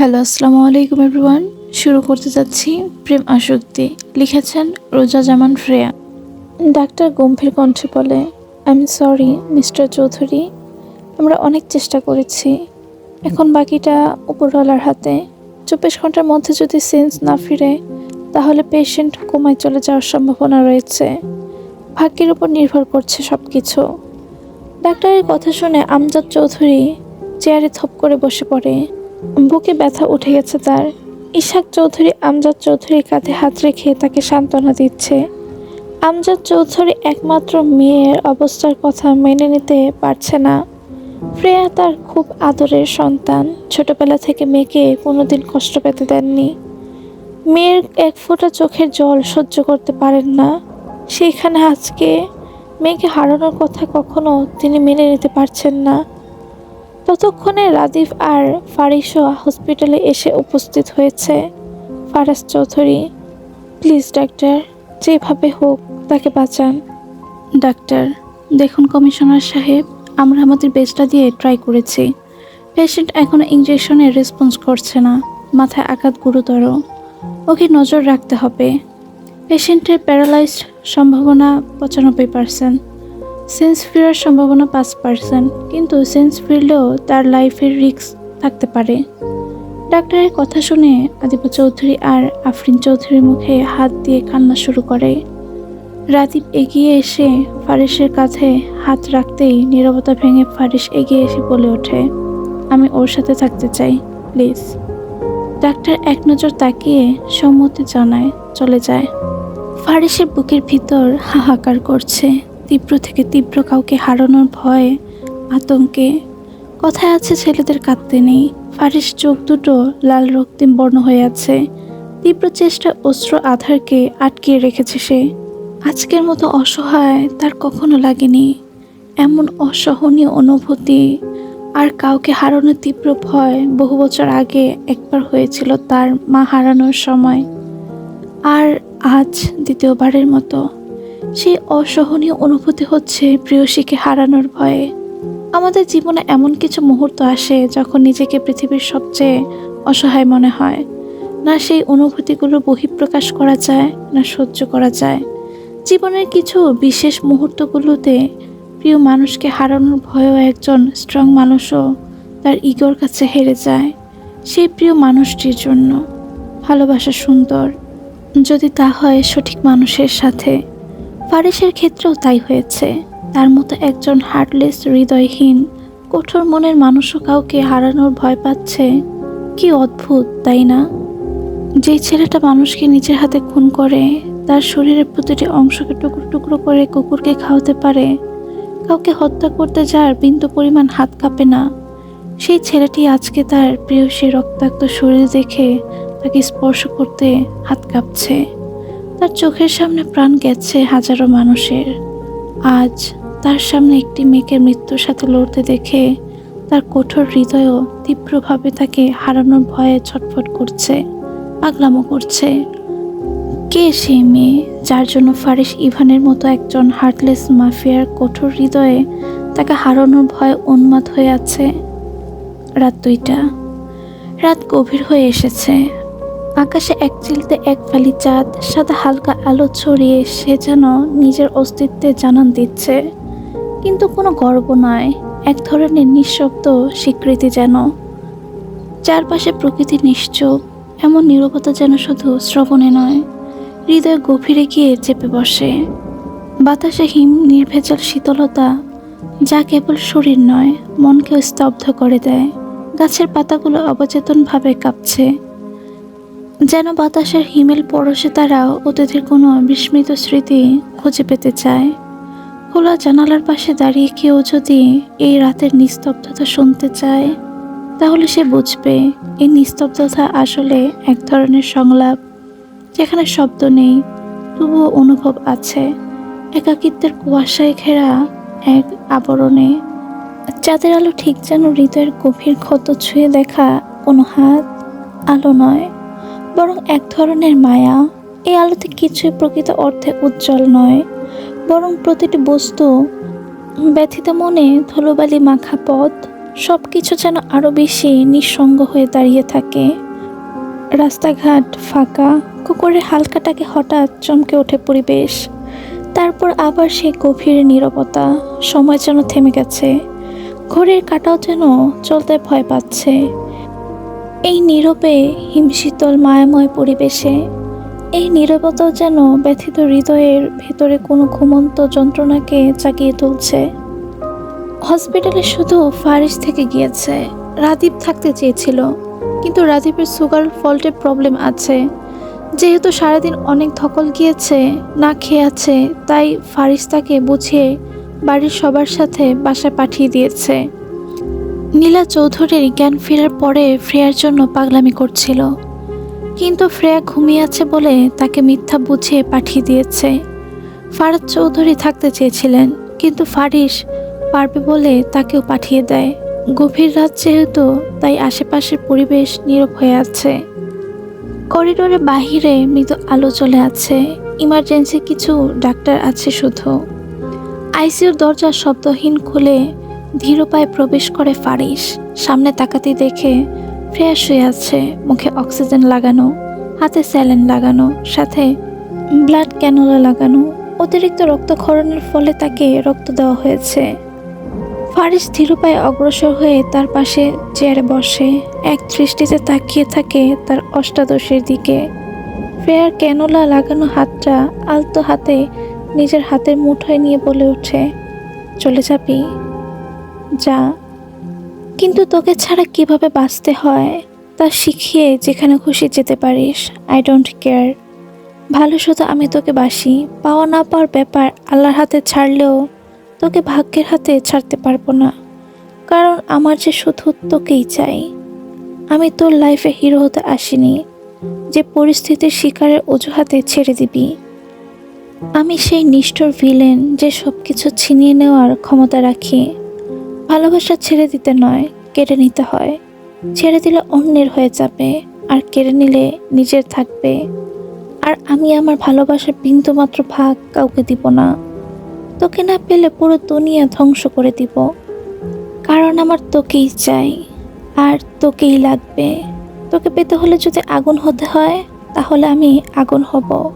Hello, আসসালামু আলাইকুম everyone. শুরু করতে যাচ্ছি প্রেম আসক্তি। লিখেছেন রোজা জামান ফ্রেয়া। ডাক্তার গম্ভীর কণ্ঠে বলে I am sorry mister Chowdhury. আমরা অনেক চেষ্টা করেছি। এখন বাকিটা উপরওয়ালার হাতে। চব্বিশ ঘণ্টার মধ্যে যদি সেন্স না ফিরে, তাহলে পেশেন্ট কোমায় চলে যাওয়ার সম্ভাবনা রয়েছে। ভাগ্যের উপর নির্ভর করছে সব কিছু ডাক্তারের কথা শুনে আমজাদ চৌধুরী চেয়ারে থপ করে বসে পড়ে। বুকে ব্যথা উঠে গেছে তার। ইশাক চৌধুরী আমজাদ চৌধুরীর কাঁধে হাত রেখে তাকে সান্ত্বনা দিচ্ছে। আমজাদ চৌধুরী একমাত্র মেয়ের অবস্থার কথা মেনে নিতে পারছে না। প্রেয়া তার খুব আদরের সন্তান। ছোটবেলা থেকে মেয়েকে কোনোদিন কষ্ট পেতে দেননি। মেয়ের এক ফোঁটা চোখের জল সহ্য করতে পারেন না। সেইখানে আজকে মেয়েকে হারানোর কথা কখনো তিনি মেনে নিতে পারছেন না। ততক্ষণে রাদিফ আর ফারিসও হসপিটালে এসে উপস্থিত হয়েছে। ফারাজ চৌধুরী, প্লিজ ডাক্তার, যেভাবে হোক তাকে বাঁচান। ডাক্তার, দেখুন কমিশনার সাহেব, আমরা আমাদের বেস্টটা দিয়ে ট্রাই করেছি। পেশেন্ট এখনও ইঞ্জেকশনের রেসপন্স করছে না। মাথায় আঘাত গুরুতর। ওকে নজর রাখতে হবে। পেশেন্টের প্যারালাইজড সম্ভাবনা পঁচানব্বই পার্সেন্ট। সেন্স ফেরার সম্ভাবনা পাঁচ পার্সেন্ট, কিন্তু সেন্স ফিরলেও তার লাইফের রিস্ক থাকতে পারে। ডাক্তারের কথা শুনে আদিবা চৌধুরী আর আফরিন চৌধুরীর মুখে হাত দিয়ে কান্না শুরু করে। রাদীপ এগিয়ে এসে ফারিসের কাঁধে হাত রাখতেই নীরবতা ভেঙে ফারিস এগিয়ে এসে বলে ওঠে, আমি ওর সাথে থাকতে চাই, প্লিজ। ডাক্তার এক নজর তাকিয়ে সম্মতি জানায়, চলে যায়। ফারিসের বুকের ভিতর হাহাকার করছে। তীব্র থেকে তীব্র কাউকে হারানোর ভয়ে, আতঙ্কে। কথায় আছে, ছেলেদের কাঁদতে নেই। ফারিস চোখ দুটো লাল রক্তিম বর্ণ হয়ে আছে। তীব্র চেষ্টা অস্ত্র আধারকে আটকিয়ে রেখেছে সে। আজকের মতো অসহায় তার কখনো লাগেনি। এমন অসহনীয় অনুভূতি আর কাউকে হারানোর তীব্র ভয় বহু বছর আগে একবার হয়েছিল তার মা হারানোর সময়। আর আজ দ্বিতীয়বারের মতো। সেই অসহনীয় অনুভূতি হচ্ছে প্রিয়সীকে হারানোর ভয়ে। আমাদের জীবনে এমন কিছু মুহূর্ত আসে যখন নিজেকে পৃথিবীর সবচেয়ে অসহায় মনে হয়। না সেই অনুভূতিগুলো বহিঃপ্রকাশ করা যায়, না সহ্য করা যায়। জীবনের কিছু বিশেষ মুহূর্তগুলোতে প্রিয় মানুষকে হারানোর ভয়েও একজন স্ট্রং মানুষও তার ইগোর কাছে হেরে যায় সেই প্রিয় মানুষটির জন্য। ভালোবাসা সুন্দর। যদি তা হয় সঠিক মানুষের সাথে ফারিসের ক্ষেত্রেও তাই হয়েছে। তার মতো একজন হার্টলেস, হৃদয়হীন, কঠোর মনের মানুষও কাউকে হারানোর ভয় পাচ্ছে। কি অদ্ভুত, তাই না? যে ছেলেটা মানুষকে নিজের হাতে খুন করে, তার শরীরের প্রতিটি অংশকে টুকরো টুকরো করে কুকুরকে খাওয়াতে পারে, কাউকে হত্যা করতে যার বিন্দু পরিমাণ হাত কাঁপে না। সেই ছেলেটি আজকে তার প্রিয়সী রক্তাক্ত শরীর দেখে তাকে স্পর্শ করতে হাত কাঁপছে। তার চোখের সামনে প্রাণ গেছে হাজারো মানুষের। আজ তার সামনে একটি মেয়েকে মৃত্যুর সাথে লড়তে দেখে তার কঠোর হৃদয়ও তীব্রভাবে তাকে হারানোর ভয়ে ছটফট করছে, পাগলামো করছে। কে সেই মেয়ে যার জন্য ফারিস ইভানের মতো একজন হার্টলেস মাফিয়ার কঠোর হৃদয়ে তাকে হারানোর ভয়ে উন্মাদ হয়ে আছে? রাত দুইটা। রাত গভীর হয়ে এসেছে। আকাশে এক চিলতে এক ফালি চাঁদ, সাদা হালকা আলো ছড়িয়ে সে যেন নিজের অস্তিত্বে জানান দিচ্ছে। কিন্তু কোনো গর্ব নয়, এক ধরনের নিঃশব্দ স্বীকৃতি যেন। চারপাশে প্রকৃতি নিশ্চুপ, এমন নীরবতা যেন শুধু শ্রবণে নয়, হৃদয় গভীরে গিয়ে চেপে বসে। বাতাসে হিম নির্ভেজাল শীতলতা, যা কেবল শরীর নয়, মনকেও স্তব্ধ করে দেয়। গাছের পাতাগুলো অবচেতনভাবে কাঁপছে। যেন বাতাসের হিমেল পরশে তারা অতীতের কোনো বিস্মৃত স্মৃতি খুঁজে পেতে চায়। খোলা জানালার পাশে দাঁড়িয়ে কেউ যদি এই রাতের নিস্তব্ধতা শুনতে চায়, তাহলে সে বুঝবে এই নিস্তব্ধতা আসলে এক ধরনের সংলাপ, যেখানে শব্দ নেই, তবুও অনুভব আছে। একাকিত্বের কুয়াশায় ঘেরা এক আবরণে, চাঁদের আলো ঠিক যেন হৃদয়ের গভীর ক্ষত ছুঁয়ে দেখা কোনো হাত আলো নয়। বরং এক ধরনের মায়া। এই আলোতে কিছুই প্রকৃত অর্থে উজ্জ্বল নয়, বরং প্রতিটি বস্তু ব্যথিত মনে ধুলোবালি মাখা পথ সব কিছু যেন আরও বেশি নিঃসঙ্গ হয়ে দাঁড়িয়ে থাকে। রাস্তাঘাট ফাঁকা, কুকুরের হালকাটাকে হঠাৎ চমকে ওঠে পরিবেশ। তারপর আবার সে গভীর নীরবতা, সময় যেন থেমে গেছে। ঘড়ির কাটাও যেন চলতে ভয় পাচ্ছে। এই নীরবে, হিমশীতল, মায়াময় পরিবেশে, এই নীরবতাও যেন ব্যথিত হৃদয়ের ভেতরে কোনো ঘুমন্ত যন্ত্রণাকে জাগিয়ে তুলছে। হসপিটালে শুধু ফারিস থেকে গিয়েছে। রাদীপ থাকতে চেয়েছিল, কিন্তু রাদীপের সুগার ফল্টের প্রবলেম আছে। যেহেতু সারাদিন অনেক ধকল গিয়েছে, না খেয়ে আছে, তাই ফারিস তাকে বুঝিয়ে বাড়ির সবার সাথে বাসায় পাঠিয়ে দিয়েছে। নীলা চৌধুরীর জ্ঞান ফেরার পরে ফ্রেয়ার জন্য পাগলামি করছিল। কিন্তু ফ্রেয়া ঘুমিয়ে আছে বলে তাকে মিথ্যা বুঝিয়ে পাঠিয়ে দিয়েছে। ফারাদ চৌধুরী থাকতে চেয়েছিলেন, কিন্তু ফারিস পারবে বলে তাকেও পাঠিয়ে দেয়। গভীর রাত যেহেতু, তাই আশেপাশের পরিবেশ নীরব হয়ে আছে। করিডোরে বাহিরে মৃদু আলো চলে আছে। ইমার্জেন্সি কিছু ডাক্তার আছে শুধু। আইসিইউর দরজা শব্দহীন খুলে ধীর পায়ে প্রবেশ করে ফারিস সামনে তাকাতে দেখে ফ্রেশ হয়ে আছে, মুখে অক্সিজেন লাগানো, হাতে স্যালেন লাগানো, সাথে ব্লাড ক্যানোলা লাগানো। অতিরিক্ত রক্তক্ষরণের ফলে তাকে রক্ত দেওয়া হয়েছে। ফারিস ধীর পায়ে অগ্রসর হয়ে তার পাশে চেয়ারে বসে। এক দৃষ্টিতে তাকিয়ে থাকে তার অষ্টাদশের দিকে। ফ্রেয়ার ক্যানোলা লাগানো হাতটা আলতো হাতে নিজের হাতের মুঠোয় নিয়ে বলে ওঠে চলে যাবি? যা। কিন্তু তোকে ছাড়া কীভাবে বাঁচতে হয়, তা শিখিয়ে যেখানে খুশি যেতে পারিস। আই ডোন্ট কেয়ার ভালো শুধু আমি তোকে বাসি। পাওয়া না পাওয়ার ব্যাপার আল্লাহর হাতে ছাড়লেও তোকে ভাগ্যের হাতে ছাড়তে পারব না। কারণ আমার যে শুধু তোকেই চাই। আমি তোর লাইফে হিরো হতে আসিনি। যে পরিস্থিতির শিকারের অজুহাতে ছেড়ে দিবি। আমি সেই নিষ্ঠুর ভিলেন যে সব কিছু ছিনিয়ে নেওয়ার ক্ষমতা রাখি। ভালোবাসা ছেড়ে দিতে নয়, কেড়ে নিতে হয়। ছেড়ে দিলে অন্যের হয়ে যাবে, আর কেড়ে নিলে নিজের থাকবে। আর আমি আমার ভালোবাসার বিন্দুমাত্র ভাগ কাউকে দিব না। তোকে না পেলে পুরো দুনিয়া ধ্বংস করে দিব। কারণ আমার তোকেই চাই, আর তোকেই লাগবে। তোকে পেতে হলে যদি আগুন হতে হয়, তাহলে আমি আগুন হব।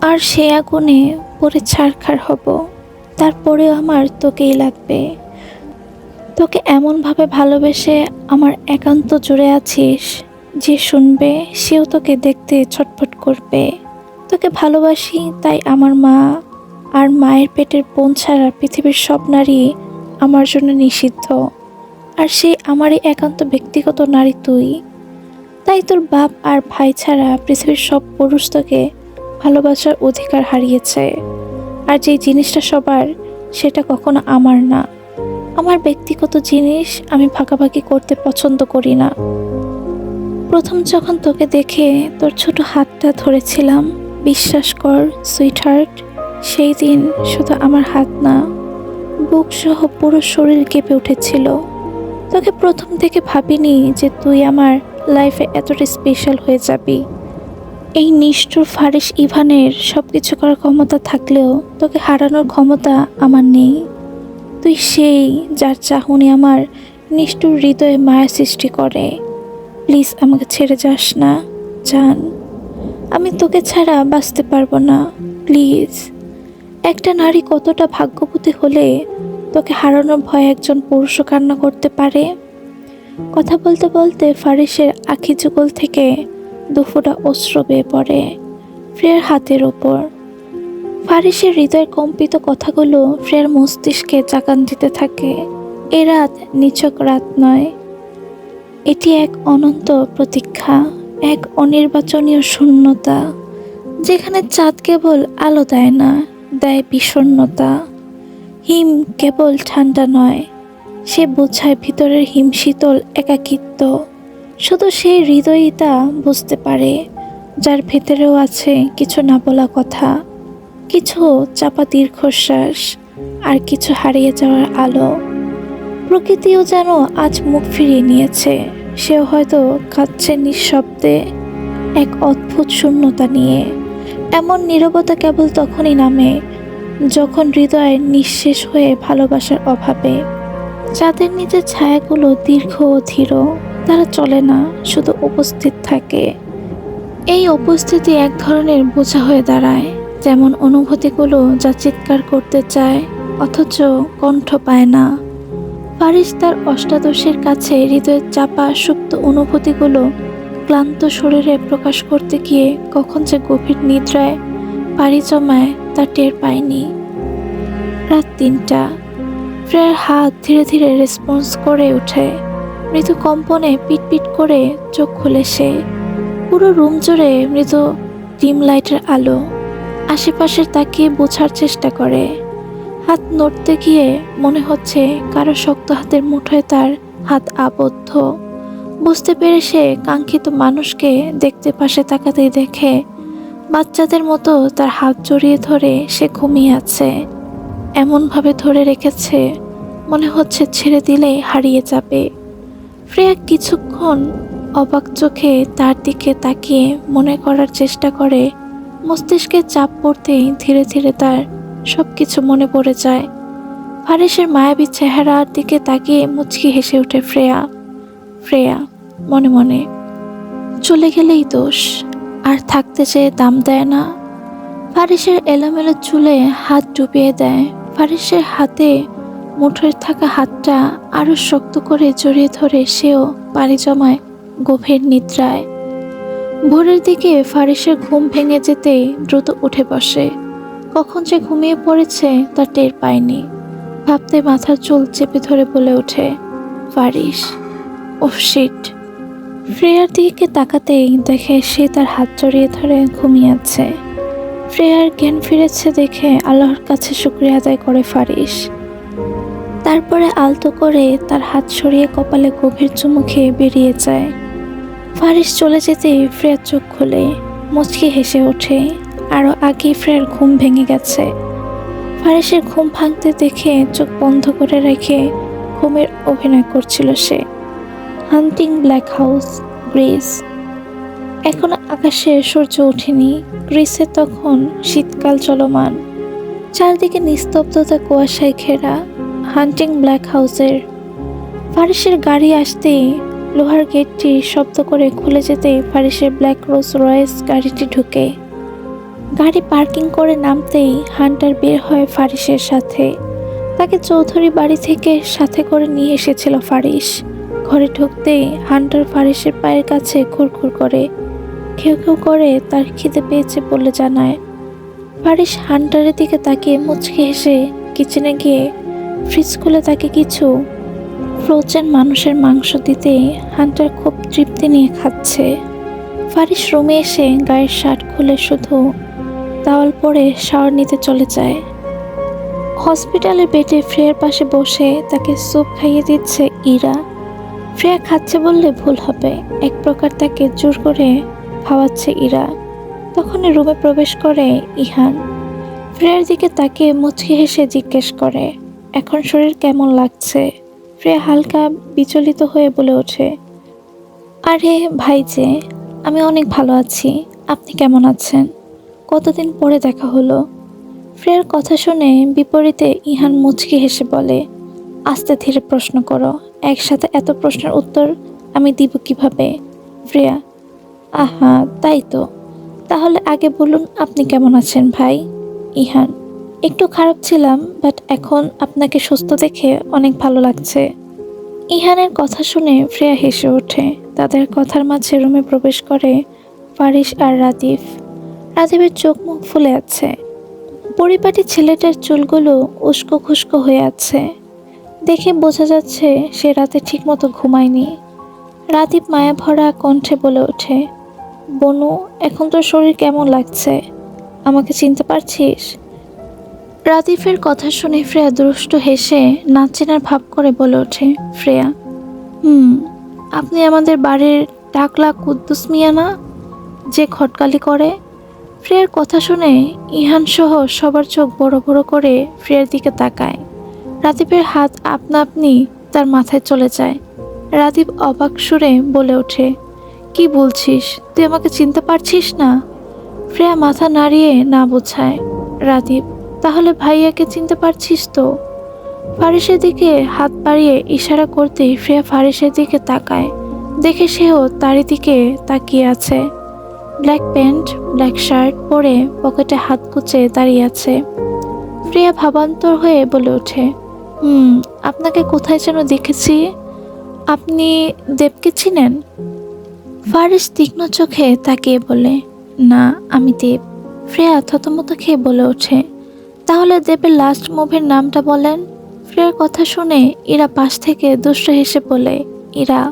আর সে আগুনে পরে ছাড়খাড় হব। তারপরেও আমার তোকেই লাগবে। তোকে এমনভাবে ভালোবেসে আমার একান্ত জুড়ে আছিস, যে শুনবে সেও তোকে দেখতে ছটফট করবে। তোকে ভালোবাসি, তাই আমার মা আর মায়ের পেটের বোন ছাড়া পৃথিবীর সব নারী আমার জন্য নিষিদ্ধ। আর সেই আমারই একান্ত ব্যক্তিগত নারী তুই। তাই তোর বাপ আর ভাই ছাড়া পৃথিবীর সব পুরুষ তোকে ভালোবাসার অধিকার হারিয়েছে। আর যে জিনিসটা সবার, সেটা কখনো আমার না। আমার ব্যক্তিগত জিনিস আমি ভাগাভাগি করতে পছন্দ করি না। প্রথম যখন তোকে দেখে তোর ছোট হাতটা ধরেছিলাম, বিশ্বাস কর সুইট হার্ট সেই দিন শুধু আমার হাত না বুক সহ পুরো শরীর কেঁপে উঠেছিল। তোকে প্রথম থেকে ভাবিনি যে তুই আমার লাইফে এতটা স্পেশাল হয়ে যাবি। এই নিষ্ঠুর ফারিস ইভানের সব কিছু করার ক্ষমতা থাকলেও তোকে হারানোর ক্ষমতা আমার নেই। তুই সেই যার চাহনি আমার নিষ্ঠুর হৃদয়ে মায়া সৃষ্টি করে। প্লিজ আমাকে ছেড়ে যাস না, জান। আমি তোকে ছাড়া বাঁচতে পারব না, প্লিজ। একটা নারী কতটা ভাগ্যবতী হলে তোকে হারানোর ভয়ে একজন পুরুষও কান্না করতে পারে? কথা বলতে বলতে ফারিসের আখি যুগল থেকে দুফোটা অস্ত্র বেয়ে পড়ে ফ্রেয়ার হাতের ওপর ফারিসের হৃদয়ের কম্পিত কথাগুলো ফ্রেয়ার মস্তিষ্কে চাকান দিতে থাকে। এ রাত নিছক রাত নয়। এটি এক অনন্ত প্রতীক্ষা, এক অনির্বাচনীয় শূন্যতা, যেখানে চাঁদ কেবল আলো দেয় না, দেয় বিষণ্ণতা। হিম কেবল ঠান্ডা নয়, সে বোঝায় ভিতরের হিম শীতল একাকিত্ব। শুধু সেই হৃদয়ই তা বুঝতে পারে, যার ভেতরেও আছে কিছু না বলা কথা। কিছু চাপা দীর্ঘশ্বাস আর কিছু হারিয়ে যাওয়ার আলো। প্রকৃতিও যেন আজ মুখ ফিরিয়ে নিয়েছে। সেও হয়তো কাঁদছে নিঃশব্দে এক অদ্ভুত শূন্যতা নিয়ে। এমন নীরবতা কেবল তখনই নামে যখন হৃদয় নিঃশেষ হয়ে ভালোবাসার অভাবে। যাদের নিজের ছায়াগুলো দীর্ঘ ও ধীর, তারা চলে না, শুধু উপস্থিত থাকে। এই উপস্থিতি এক ধরনের বোঝা হয়ে দাঁড়ায়। যেমন অনুভূতিগুলো যা চিৎকার করতে চায়, অথচ কণ্ঠ পায় না। ফারিস তার অষ্টাদশীর কাছে হৃদয়ের চাপা, সুপ্ত অনুভূতিগুলো ক্লান্ত শরীরে প্রকাশ করতে গিয়ে কখন যে গভীর নিদ্রায় পাড়ি জমায় তা টের পায়নি। রাত তিনটা। ফ্রেয়ার হাত ধীরে ধীরে রেসপন্স করে ওঠে। মৃদু কম্পনে পিটপিট করে চোখ খুলে সে। পুরো রুম জুড়ে মৃদু ডিম লাইটের আলো। আশেপাশের তাকিয়ে বোঝার চেষ্টা করে। হাত নড়তে গিয়ে মনে হচ্ছে কারও শক্ত হাতের মুঠোয় তার হাত আবদ্ধ। বুঝতে পেরে সে কাঙ্ক্ষিত মানুষকে দেখতে পাশে তাকাতেই দেখে বাচ্চাদের মতো তার হাত জড়িয়ে ধরে সে ঘুমিয়ে আছে। এমনভাবে ধরে রেখেছে, মনে হচ্ছে ছেড়ে দিলেই হারিয়ে যাবে। ফ্রেয়া কিছুক্ষণ অবাক চোখে তার দিকে তাকিয়ে মনে করার চেষ্টা করে মস্তিষ্কে চাপ পড়তেই ধীরে ধীরে তার সব কিছু মনে পড়ে যায়। ফারিসের মায়াবী চেহারার দিকে তাকিয়ে মুচকি হেসে ওঠে ফ্রেয়া। ফ্রেয়া, মনে মনে, চলে গেলেই দোষ, আর থাকতে চেয়ে দাম দেয় না। ফারিসের এলোমেলো চুলে হাত ডুবিয়ে দেয়। ফারিসের হাতে মুঠোয় থাকা হাতটা আরও শক্ত করে জড়িয়ে ধরে সেও পাড়ি জমায় গভীর নিদ্রায়। ভোরের দিকে ফারিসের ঘুম ভেঙে যেতেই দ্রুত উঠে বসে। কখন যে ঘুমিয়ে পড়েছে তা টের পায়নি। ভাবতে মাথার চুল চেপে ধরে বলে ওঠে, ফারিস ও শিট। ফ্রেয়ার দিকে তাকাতেই দেখে সে তার হাত জড়িয়ে ধরে ঘুমিয়ে আছে। ফ্রেয়ার জ্ঞান ফিরেছে দেখে আল্লাহর কাছে শুক্রিয়া আদায় করে ফারিস। তারপরে আলতো করে তার হাত সরিয়ে কপালে গভীর চুমু খেয়ে বেরিয়ে যায়। ফারিস চলে যেতেই ফ্রেয়ার চোখ খুলে, মুচকি হেসে ওঠে আরও আগে ফ্রেয়ার ঘুম ভেঙে গেছে। ফারিসের ঘুম ভাঙতে দেখে চোখ বন্ধ করে রেখে ঘুমের অভিনয় করছিল সে। Hunting black house, Greece. এখন আকাশে সূর্য ওঠেনি, গ্রিসে তখন শীতকাল চলমান। চারদিকে নিস্তব্ধতা কুয়াশায় ঘেরা হান্টিং ব্ল্যাক হাউসের। ফারিসের গাড়ি আসতেই লোহার গেটটি শব্দ করে খুলে যেতে ফারিসের ব্ল্যাক রোজ রয়েস গাড়িটি ঢুকে। গাড়ি পার্কিং করে নামতেই হান্টার বের হয় ফারিসের সাথে। তাকে চৌধুরী বাড়ি থেকে সাথে করে নিয়ে এসেছিল ফারিস। ঘরে ঢুকতেই হান্টার ফারিসের পায়ের কাছে খুরখুর করে। কেউ কেউ করে তার খিদে পেয়েছে বলে জানায়। ফারিস হান্টারের দিকে তাকিয়ে মুচকে হেসে কিচেনে গিয়ে ফ্রিজ খুলে তাকে কিছু ফ্রোজেন মানুষের মাংস দিতে হান্টার খুব তৃপ্তি নিয়ে খাচ্ছে। ফারিস রুমে এসে গায়ের শার্ট খুলে শুধু তাওয়াল পরে শাওয়ার নিতে চলে যায়। হসপিটালের বেডে ফ্রেয়ার পাশে বসে তাকে স্যুপ খাইয়ে দিচ্ছে ইরা। ফ্রেয়া খাচ্ছে বললে ভুল হবে, এক প্রকার তাকে জোর করে খাওয়াচ্ছে ইরা। তখনই রুমে প্রবেশ করে ইহান। ফ্রেয়ার দিকে তাকে মুচকি হেসে জিজ্ঞেস করে, এখন শরীর কেমন লাগছে? ফ্রেয়া হালকা বিচলিত হয়ে বলে ওঠে, আরে ভাই যে, আমি অনেক ভালো আছি। আপনি কেমন আছেন? কতদিন পরে দেখা হলো? ফ্রেয়ার কথা শুনে বিপরীতে ইহান মুচকি হেসে বলে, আস্তে ধীরে প্রশ্ন করো, একসাথে এত প্রশ্নের উত্তর আমি দিব কীভাবে? ফ্রেয়া, আহা, তাই তো। তাহলে আগে বলুন আপনি কেমন আছেন ভাই? ইহান একটু খারাপ ছিলাম বাট এখন আপনাকে সুস্থ দেখে অনেক ভালো লাগছে। ইহানের কথা শুনে ফ্রেয়া হেসে ওঠে। তাদের কথার মাঝে রুমে প্রবেশ করে ফারিস আর রাতিফ রাতিফের চোখ মুখ ফুলে আছে। পরিপাটি ছেলেটার চুলগুলো উস্কো খুস্কো হয়ে আছে। দেখে বোঝা যাচ্ছে সে রাতে ঠিকমতো ঘুমায়নি। রাদীপ মায়া ভরা কণ্ঠে বলে ওঠে, বনু, এখন তোর শরীর কেমন লাগছে? আমাকে চিনতে পারছিস? রাদিফের কথা শুনে ফ্রেয়া দুষ্ট হেসে নাচেনার ভাব করে বলে ওঠে, ফ্রেয়া, হুম, আপনি আমাদের বাড়ির টাকলা কুদ্দুস মিয়া না? যে খটকালি করে? ফ্রেয়ার কথা শুনে ইহান সহ সবার চোখ বড় বড় করে ফ্রেয়ার দিকে তাকায়। রাদীপের হাত আপনা আপনি তার মাথায় চলে যায়। রাদীপ অবাক সুরে বলে ওঠে, কি বলছিস? তুই আমাকে চিনতে পারছিস না? ফ্রেয়া মাথা নাড়িয়ে না বোঝায়। রাদীপ তাহলে ভাইয়াকে চিনতে পারছিস তো? ফারিসের দিকে হাত বাড়িয়ে ইশারা করতেই ফ্রেয়া ফারিসের দিকে তাকায়। দেখে সেও তারই দিকে তাকিয়ে আছে। ব্ল্যাক প্যান্ট, ব্ল্যাক শার্ট পরে পকেটে হাত কুচে দাঁড়িয়ে আছে। প্রিয়া ভাবান্তর হয়ে বলে ওঠে, হুম, আপনাকে কোথায় যেন দেখেছি? আপনি দেবকে চিনেন? ফারিস তীক্ষ্ণ চোখে তাকিয়ে বলে, না, আমি দেব। ফ্রেয়া থতমত খেয়ে বলে ওঠে তাহলে দেবের লাস্ট মুভির নামটা বলেন? ফ্রেয়ার কথা শুনে ইরা পাশ থেকে দুষ্ট হেসে বলে, ইরা,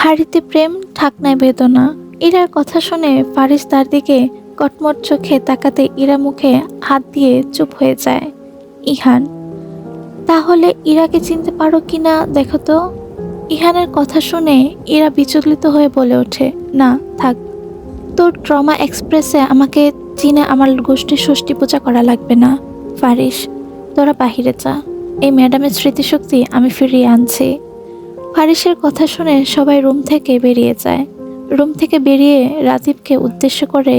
হাড়িতে প্রেম ঠাকনায় বেদনা। ইরার কথা শুনে ফারিস তার দিকে কটমট চোখে তাকাতে ইরা মুখে হাত দিয়ে চুপ হয়ে যায়। ইহান, তাহলে ইরাকে চিনতে পারো কিনা দেখো তো? ইহানের কথা শুনে ইরা বিচলিত হয়ে বলে ওঠে, না, থাক। তোর ট্রমা এক্সপ্রেসে আমাকে চিনে আমার গোষ্ঠীর ষষ্ঠী পূজা করা লাগবে না। ফারিস, তোরা বাহিরে যা। এই ম্যাডামের স্মৃতিশক্তি আমি ফিরিয়ে আনছি। ফারিসের কথা শুনে সবাই রুম থেকে বেরিয়ে যায়। রুম থেকে বেরিয়ে রাদীপকে উদ্দেশ্য করে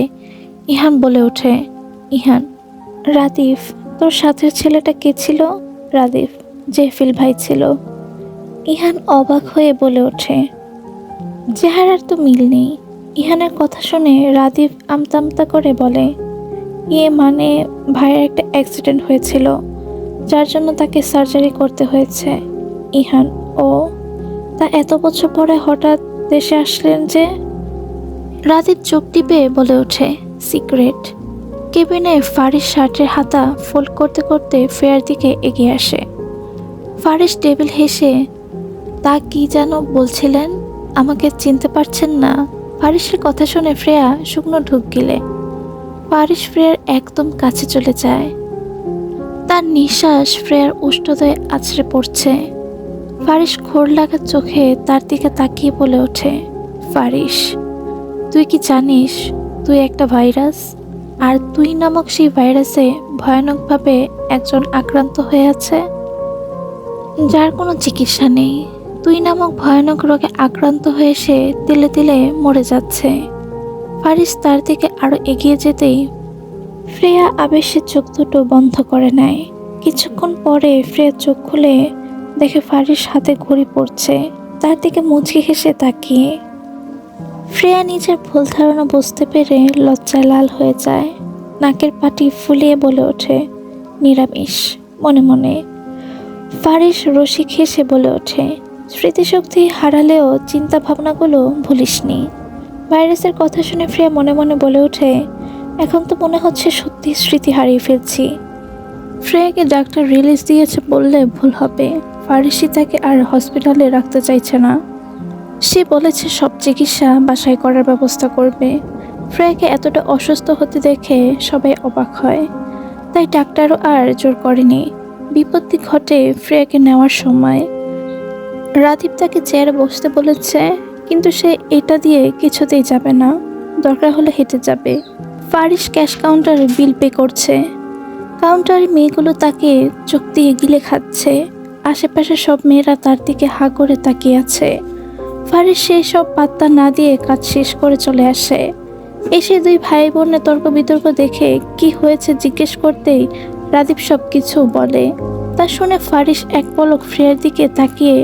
ইহান বলে ওঠে, ইহান, রাদীপ, তোর সাথে ছেলেটা কে ছিল? রাদীপ জেফিল ভাই ছিল। ইহান অবাক হয়ে বলে ওঠে, চেহারার তো মিল নেই। ইহানের কথা শুনে রাদীপ আমতামতা করে বলে ইয়ে মানে ভাইয়ের একটা অ্যাক্সিডেন্ট হয়েছিল, যার জন্য তাকে সার্জারি করতে হয়েছে। ইহান, ও, তা এত বছর পরে হঠাৎ দেশে আসলেন যে? রাদীপ চোখ টিপে বলে ওঠে, সিক্রেট। কেবিনে ফারিস শার্টের হাতা ফোল্ড করতে করতে ফেয়ার দিকে এগিয়ে আসে। ফারিস টেবিল হেসে, তা কি যেন বলছিলেন? আমাকে চিনতে পারছেন না। ফারিসের কথা শুনে ফ্রেয়া শুকনো ঢুক গিলে। ফারিস ফ্রেয়ার একদম কাছে চলে যায়। তার নিঃশ্বাস ফ্রেয়ার উষ্ণদয়ে আছড়ে পড়ছে। ফারিস ঘোর লাগা চোখে তার দিকে তাকিয়ে বলে ওঠে, ফারিস, তুই কি জানিস, তুই একটা ভাইরাস? আর তুই নামক সেই ভাইরাসে ভয়ানকভাবে একজন আক্রান্ত হয়ে আছে? যার কোনো চিকিৎসা নেই। তুই নামক ভয়ানক রোগে আক্রান্ত হয়ে সে তিলে তিলে মরে যাচ্ছে। ফারিস তার দিকে আরও এগিয়ে যেতেই ফ্রেয়া আবেশের চোখ দুটো বন্ধ করে নেয়। কিছুক্ষণ পরে ফ্রেয়া চোখ খুলে দেখে ফারিস হাতে ঘড়ি পড়ছে। তার দিকে মুচকি হেসে তাকিয়ে। ফ্রেয়া নিজের ভুল ধারণা বুঝতে পেরে লজ্জায় লাল হয়ে যায়। নাকের পাটি ফুলিয়ে বলে ওঠে, নিরামিষ। মনে মনে। ফারিস রসিক হেসে বলে ওঠে স্মৃতিশক্তি হারালেও চিন্তা ভাবনাগুলো ভুলিসনি। ভাইরাসের কথা শুনে ফ্রেয়া মনে মনে বলে ওঠে, এখন তো মনে হচ্ছে সত্যি স্মৃতি হারিয়ে ফেলছি। ফ্রেয়াকে ডাক্তার রিলিজ দিয়েছে বললে ভুল হবে। ফারিসি তাকে আর হসপিটালে রাখতে চাইছে না। সে বলেছে সব চিকিৎসা বাসায় করার ব্যবস্থা করবে। ফ্রেয়াকে এতটা অসুস্থ হতে দেখে সবাই অবাক হয়। তাই ডাক্তারও আর জোর করেনি। বিপত্তি ঘটে ফ্রেয়াকে নেওয়ার সময়। রাদীপ তাকে চেয়ারে বসতে বলেছে, কিন্তু সে এটা দিয়ে কিছুতেই যাবে না। দরকার হলে হেঁটে যাবে। ফারিস ক্যাশ কাউন্টারে বিল পে করছে। কাউন্টারে মেয়েগুলো তাকে চোখ দিয়ে গিলে খাচ্ছে। আশেপাশে সব মেয়েরা তার দিকে হা করে তাকিয়ে আছে। ফারিস সেই সব পাত্তা না দিয়ে কাজ শেষ করে চলে আসে। এসে দুই ভাই বোনের তর্ক বিতর্ক দেখে কি হয়েছে জিজ্ঞেস করতেই রাদীপ সব কিছু বলে। তা শুনে ফারিস এক পলক ফ্রেয়ার দিকে তাকিয়ে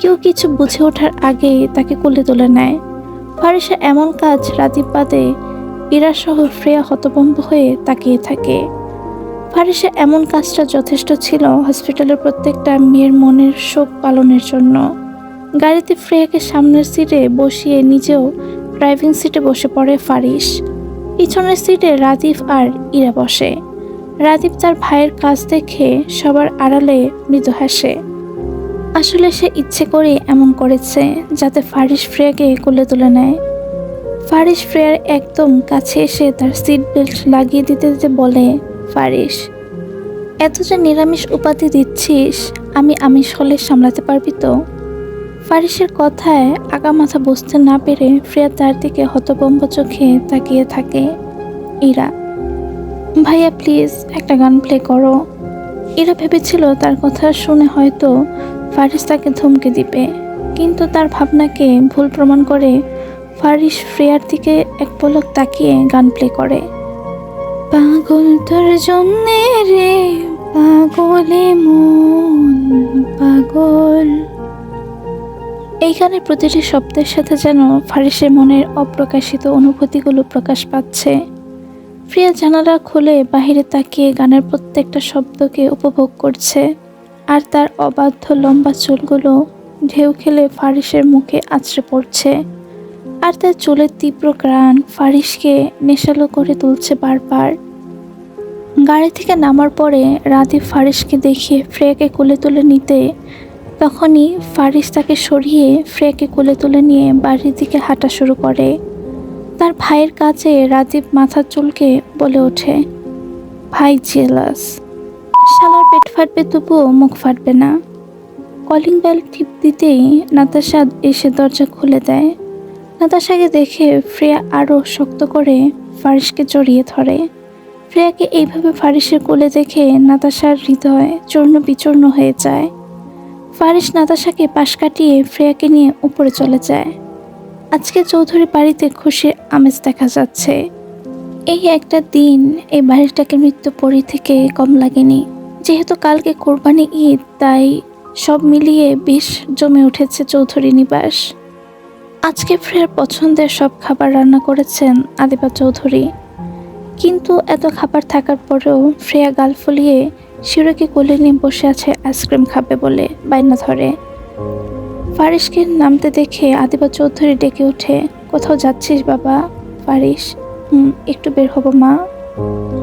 কেউ কিছু বুঝে ওঠার আগেই তাকে কোলে তুলে নেয়। ফারিসের এমন কাজ রাদীপ বাদে ইরাসহ ফ্রেয়া হতভম্ব হয়ে তাকিয়ে থাকে। ফারিসের এমন কাজটা যথেষ্ট ছিল হসপিটালের প্রত্যেকটা মেয়ের মনের শোক পালনের জন্য। গাড়িতে ফ্রেয়াকে সামনের সিটে বসিয়ে নিজেও ড্রাইভিং সিটে বসে পড়ে ফারিস। পিছনের সিটে রাদীপ আর ইরা বসে। রাদীপ তার ভাইয়ের কাজ দেখে সবার আড়ালে মৃদু হাসে। আসলে সে ইচ্ছে করে এমন করেছে যাতে ফারিস ফ্রেয়াকে কোলে তুলে নেয়। ফারিস ফ্রেয়ার একদম কাছে এসে তার সিট বেল্ট লাগিয়ে দিতে দিতে বলে ফারিস এত যে নিরামিষ উপাধি দিচ্ছিস, আমি আমিষ হলে সামলাতে পারবি তো? ফারিসের কথায় আগা মাথা বসতে না পেরে ফ্রেয়া তার দিকে হতবম্ব চোখে তাকিয়ে থাকে। ইরা, ভাইয়া প্লিজ একটা গান প্লে করো। ইরা ভেবেছিল তার কথা শুনে হয়তো ফারিস তাকে ধমকে দিবে। কিন্তু তার ভাবনাকে ভুল প্রমাণ করে ফারিস ফ্রেয়ার দিকে এক পলক তাকিয়ে গান প্লে করে। পাগল তোর জন্যে রে পাগলে মন পাগল। এই গানের প্রতিটি শব্দের সাথে যেন ফারিসের মনের অপ্রকাশিত অনুভূতিগুলো প্রকাশ পাচ্ছে। প্রিয়া জানালা খুলে বাহিরে তাকিয়ে গানের প্রত্যেকটা শব্দকে উপভোগ করছে। আর তার অবাধ্য লম্বা চুলগুলো ঢেউ খেলে ফারিসের মুখে আছড়ে পড়ছে। আর তার চুলের তীব্র গ্রাণ ফারিসকে নেশালো করে তুলছে বারবার। গাড়ি থেকে নামার পরে রাতে ফারিসকে দেখিয়ে ফ্রেয়াকে কোলে তুলে নিতে, তখনই ফারিস তাকে সরিয়ে ফ্রেয়াকে কোলে তুলে নিয়ে বাড়ির দিকে হাঁটা শুরু করে। তার ভাইয়ের কাছে রাজীব মাথার চুলকে বলে ওঠে, ভাই জেলাস শালার পেট ফাটবে তবুও মুখ ফাটবে না। কলিং বেল টিপ দিতেই নাতাশা এসে দরজা খুলে দেয়। নাতাশাকে দেখে ফ্রেয়া আরও শক্ত করে ফারিসকে জড়িয়ে ধরে। ফ্রেয়াকে এইভাবে ফারিসের কোলে দেখে নাতাশার হৃদয় চূর্ণ বিচূর্ণ হয়ে যায়। ফারিস নাতাশাকে পাশ কাটিয়ে ফ্রেয়াকে নিয়ে উপরে চলে যায়। আজকে চৌধুরী বাড়িতে খুশির আমেজ দেখা যাচ্ছে। এই একটা দিন এই বাড়িটাকে মৃত্যু পরি থেকে কম লাগেনি। যেহেতু কালকে কোরবানি ঈদ, তাই সব মিলিয়ে বেশ জমে উঠেছে চৌধুরী নিবাস। আজকে ফ্রেয়ার পছন্দের সব খাবার রান্না করেছেন আদিবা চৌধুরী। কিন্তু এত খাবার থাকার পরেও ফ্রেয়া গাল ফুলিয়ে শিরোকে কোলে নিয়ে বসে আছে আইসক্রিম খাবে বলে বাইনা ধরে। ফারিসকে নামতে দেখে আদিবা চৌধুরী ডেকে ওঠে কোথাও যাচ্ছিস বাবা? ফারিস হুম, একটু বের হব মা।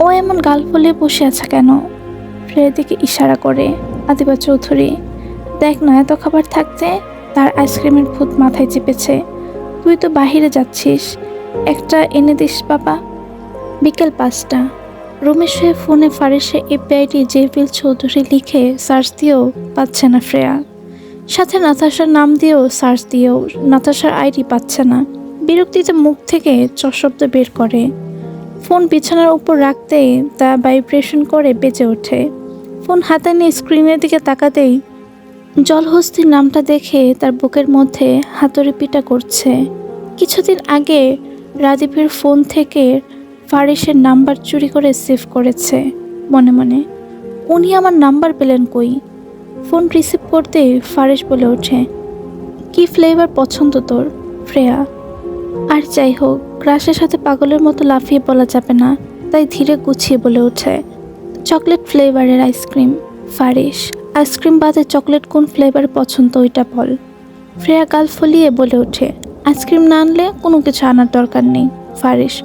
ও এমন গাল ফুলিয়ে বসে আছে কেন? ফ্রেয়ার দিকে ইশারা করে। আদিবা চৌধুরী, দেখ না এত খাবার থাকতে তার আইসক্রিমের ভূত মাথায় চেপেছে। তুই তো বাহিরে যাচ্ছিস। একটা এনে দিস, বাবা। বিকেল পাঁচটা। রুমে শুয়ে ফোনে ফারিসে এপিআইটি জেভিল চৌধুরী লিখে সার্চ দিয়েও পাচ্ছে না ফ্রেয়া। সাথে নাতাশার নাম দিয়েও সার্চ দিয়েও নাতাশার আইডি পাচ্ছে না। বিরক্তিতে মুখ থেকে চশব্দ বের করে। ফোন বিছানার উপর রাখতেই তা ভাইব্রেশন করে বেঁচে ওঠে। ফোন হাতে নিয়ে স্ক্রিনের দিকে তাকাতেই জলহস্তির নামটা দেখে তার বুকের মধ্যে হাতুড়ি পিটা করছে। কিছুদিন আগে রাদীপের ফোন থেকে ফারিসের নাম্বার চুরি করে সেভ করেছে, মনে মনে। উনি আমার নাম্বার পেলেন কই? ফোন রিসিভ করতে ফারিস বলে ওঠে, কি ফ্লেভার পছন্দ তোর, ফ্রেয়া? আর যাই হোক ক্রাশের সাথে পাগলের মতো লাফিয়ে বলা যাবে না, তাই ধীরে গুছিয়ে বলে ওঠে। চকলেট ফ্লেভারের ice cream Faris ice cream বাদে চকলেট কোন ফ্লেভার পছন্দ ওইটা বল। ফ্রেয়া গাল ফলিয়ে বলে ওঠে, আইসক্রিম না আনলে কোনো কিছু আনার দরকার নেই ফারিস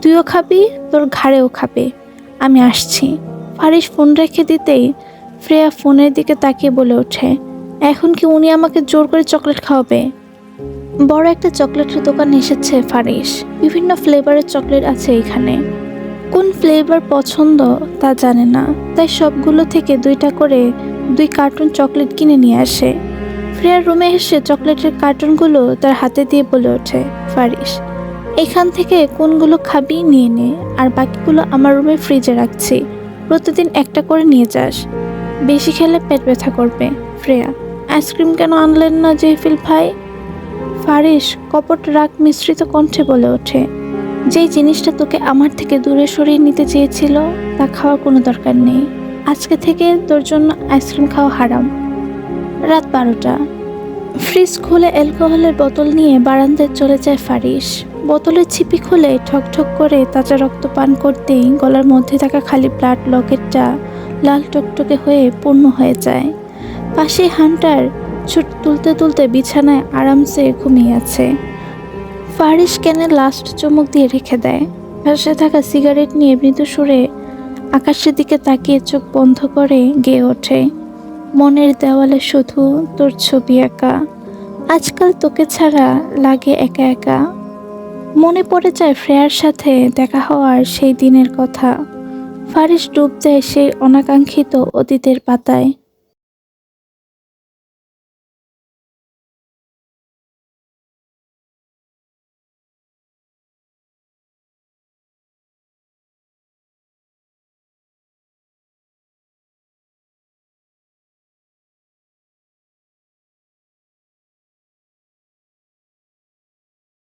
তুইও খাবি, তোর ঘাড়েও খাবে। আমি আসছি। ফারিস ফোন রেখে দিতেই ফ্রেয়া ফোনের দিকে তাকিয়ে বলে ওঠে, এখন কি উনি আমাকে জোর করে চকলেট খাওয়াবে? বড় একটা চকলেটের দোকানে এসেছে ফারিস বিভিন্ন ফ্লেভারের চকলেট আছে এখানে। কোন ফ্লেভার পছন্দ তা জানে না। তাই সবগুলো থেকে দুইটা করে দুই কার্টুন চকলেট কিনে নিয়ে আসে। ফ্রেয়ার রুমে এসে চকলেটের কার্টুনগুলো তার হাতে দিয়ে বলে ওঠে ফারিস এখান থেকে কোনগুলো খাবি নিয়ে নে, আর বাকিগুলো আমার রুমে ফ্রিজে রাখছি। প্রতিদিন একটা করে নিয়ে যাস। বেশি খেলে পেট ব্যথা করবে। ফ্রেয়া, আইসক্রিম কেন আনলেন না জেফিল ভাই? ফারিস কপট রাগ মিশ্রিত কণ্ঠে বলে ওঠে। যেই জিনিসটা তোকে আমার থেকে দূরে সরিয়ে নিতে চেয়েছিল, তা খাওয়ার কোনো দরকার নেই। আজকে থেকে তোর জন্য আইসক্রিম খাওয়া হারাম। রাত বারোটা। ফ্রিজ খুলে অ্যালকোহলের বোতল নিয়ে বারান্দায় চলে যায় ফারিস বোতলের ছিপি খুলে ঠকঠক করে তাজা রক্ত পান করতেই গলার মধ্যে থাকা খালি ব্লাড লকেটটা লাল টকটকে হয়ে পূর্ণ হয়ে যায়। পাশে হান্টার ছুট তুলতে তুলতে বিছানায় আরামসে ঘুমিয়ে আছে। ফারিস কেনে লাস্ট চমক দিয়ে রেখে দেয়। পাশে থাকা সিগারেট নিয়ে মৃদু সুরে আকাশের দিকে তাকিয়ে চোখ বন্ধ করে গেয়ে ওঠে। মনের দেওয়ালে শুধু তোর ছবি একা। আজকাল তোকে ছাড়া লাগে একা একা। মনে পড়ে যায় ফ্রেয়ার সাথে দেখা হওয়ার সেই দিনের কথা। ফারিস ডুব দেয় সেই অনাকাঙ্ক্ষিত অতীতের পাতায়।